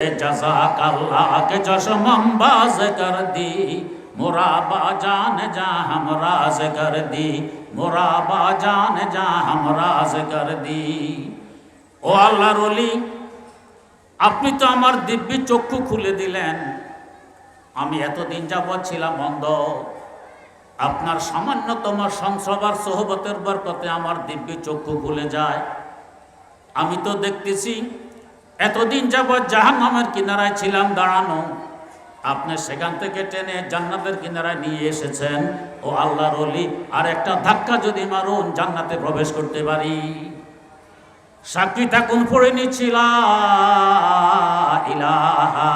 जजाक अल्लाह के चश्मम बाज कर दी मुराबा जान जा हम राज कर दी मुराबा जान जा हम রাজ कर दी ও আল্লাহর অলি আপনি তো আমার দিব্যি চক্ষু খুলে দিলেন আমি এতদিন যাবৎ ছিলাম অন্ধ আপনার সামান্যতম সংসবার সোহবতের বরকতে আমার দিব্যি চক্ষু খুলে যায় আমি তো দেখতেছি এতদিন যাবৎ জাহান্নামের কিনারায় ছিলাম, দাঁড়ানো। আপনি সেখান থেকে টেনে জান্নাতের কিনারায় নিয়ে এসেছেন। ও আল্লাহর অলি আর একটা ধাক্কা যদি মারুন, জান্নাতে প্রবেশ করতে পারি। সাক্ষী থাকুন, পড়ে নিচ্ছিলাম ইলাহা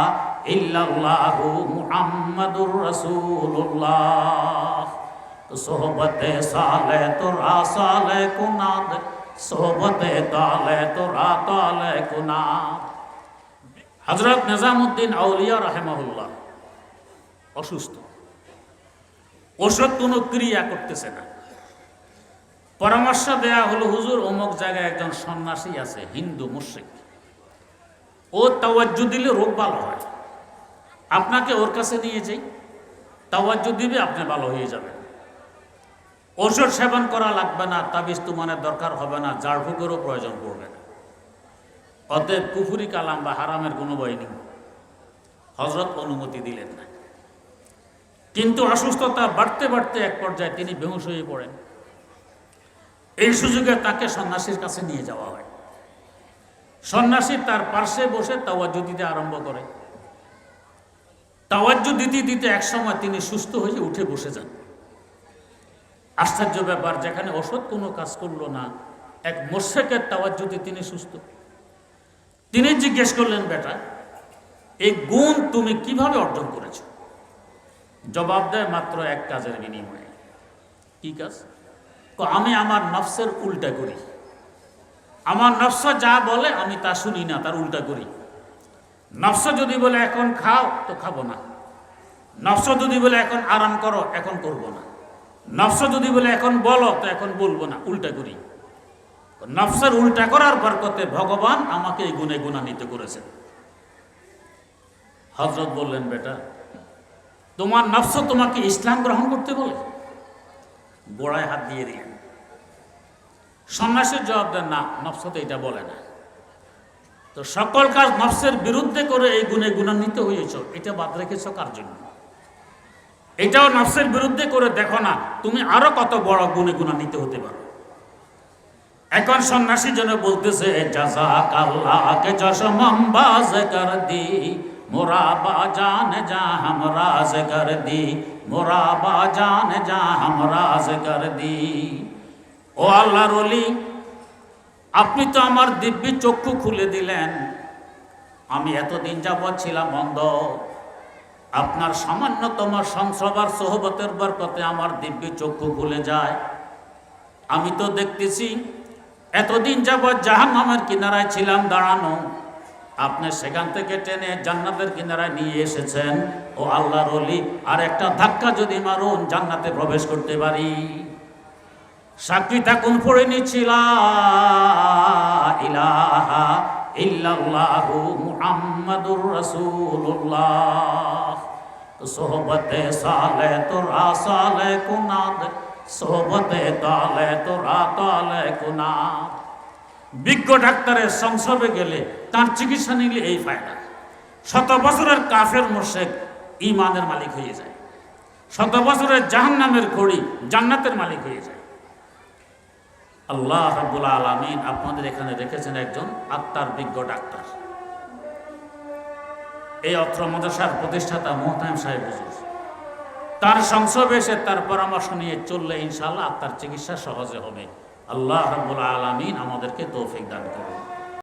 সালে তোরা সোহবতে তালে, তোরা তালে কুনাদ হজরত নিজামুদ্দিন আউলিয়া রাহেমাহুল্লাহ অসুস্থ। ওষুধ কোনো ক্রিয়া করতেছে না। পরামর্শ দেয়া হলো, হুজুর, অমুক জায়গায় একজন সন্ন্যাসী আছে, হিন্দু, মুশ্রিক। ও তাওয়াজ্জু দিলে রোগ ভালো হয়। আপনাকে ওর কাছে নিয়ে যাই। তাওয়াজ্জু দিবে, আপনি ভালো হয়ে যাবেন। ওষুধ সেবন করা লাগবে না তাবিজ তুমানের দরকার হবে না জাড়ফুকেরও প্রয়োজন পড়বে না। অতএব কুফুরি কালাম বা হারামের কোনো বই নেই। হজরত অনুমতি দিলেন না। কিন্তু অসুস্থতা বাড়তে বাড়তে এক পর্যায়ে তিনি বেহুশ হয়ে পড়েন এই সুযোগে তাকে সন্ন্যাসীর কাছে নিয়ে যাওয়া হয়। সন্ন্যাসী তার পার্শ্বে বসে তাওয়াজ্জু দিতে আরম্ভ করে তাওয়াজ্জু দিতে দিতে একসময় তিনি সুস্থ হয়ে উঠে, বসে যান। আশ্চর্য ব্যাপার, যেখানে ওষুধ কোনো কাজ করল না। এক মোর্শেকের তাওয়াজ্জুতে তিনি সুস্থ। তিনি জিজ্ঞেস করলেন, বেটা, এই গুণ তুমি কীভাবে অর্জন করেছ? জবাব দেয়, মাত্র এক কাজের বিনিময়ে। কি কাজ? আমি আমার নফসের উল্টা করি। আমার নফস যা বলে, আমি তা শুনি না, তার উল্টা করি। নফস যদি বলে, এখন খাও তো খাব না। নফস যদি বলে, এখন আরাম করো এখন করব না। নফস যদি বলে, এখন বলো, তো এখন বলব না, উল্টা করি। নফসের উল্টা করার বরকতে ভগবান আমাকে এই গুণে গুণান্বিত করেছেন হজরত বললেন, বেটা, তোমার নফস তোমাকে ইসলাম গ্রহণ করতে বলে? গোড়ায় হাত দিয়ে দিলেন। সন্ন্যাসীর জবাব দেন, না, নফস তো এটা বলে না। তো সকল কাজ নফসের বিরুদ্ধে করে এই গুণে গুণান্বিত হয়েছ, এটা বাদ রেখেছ কার জন্য? এটাও নফসের বিরুদ্ধে করে দেখো না, তুমি আরও কত বড় গুণে গুণা নিতে হতে পারো। এখন সন্ন্যাসী জন্য বলতেছে জাজাকাল্লাহকে চশমম বাজ কর দি, মোরা বাজান যা হাম রাজ কর দি, মোরা বাজান যা হাম রাজ কর দি। ও আল্লাহর ওলি, আপনি তো আমার দিব্যি চক্ষু খুলে দিলেন। আমি এতদিন যাবৎ ছিলাম অন্ধ। আপনার সামান্যতম সংসবার সোহবতের বরকতে আমার দিব্যি চক্ষু খুলে যায়। আমি তো দেখতেছি, এতদিন যাবৎ জাহান্নামের কিনারায় ছিলাম, দাঁড়ানো। আপনি সেখান থেকে টেনে জান্নাতের কিনারায় নিয়ে এসেছেন। ও আল্লাহর অলি আর একটা ধাক্কা যদি মারুন, জান্নাতে প্রবেশ করতে পারি। সাক্ষী থাকুন, পড়ে নিচ্ছিলাম ইলাহা বিজ্ঞ ডাক্তারের সংসর্গে গেলে তার চিকিৎসা নিলে এই ফায়দা। শত বছরের কাফের মোশেক ইমানের মালিক হয়ে যায়। শত বছরের জাহান্নামের ঘড়ি জান্নাতের মালিক হয়ে যায়। আল্লাহ রাব্বুল আলমিন আপনাদের এখানে রেখেছেন একজন আত্মার বিজ্ঞ ডাক্তার। এই অত্র মাদ্রাসার প্রতিষ্ঠাতা মোহতাম সাহেব হুজুর। তার সংসবে এসে তার পরামর্শ নিয়ে চললে ইনশাল্লাহ আত্মার চিকিৎসা সহজে হবে। আল্লাহ রাব্বুল আলমিন আমাদেরকে তৌফিক দান করুন।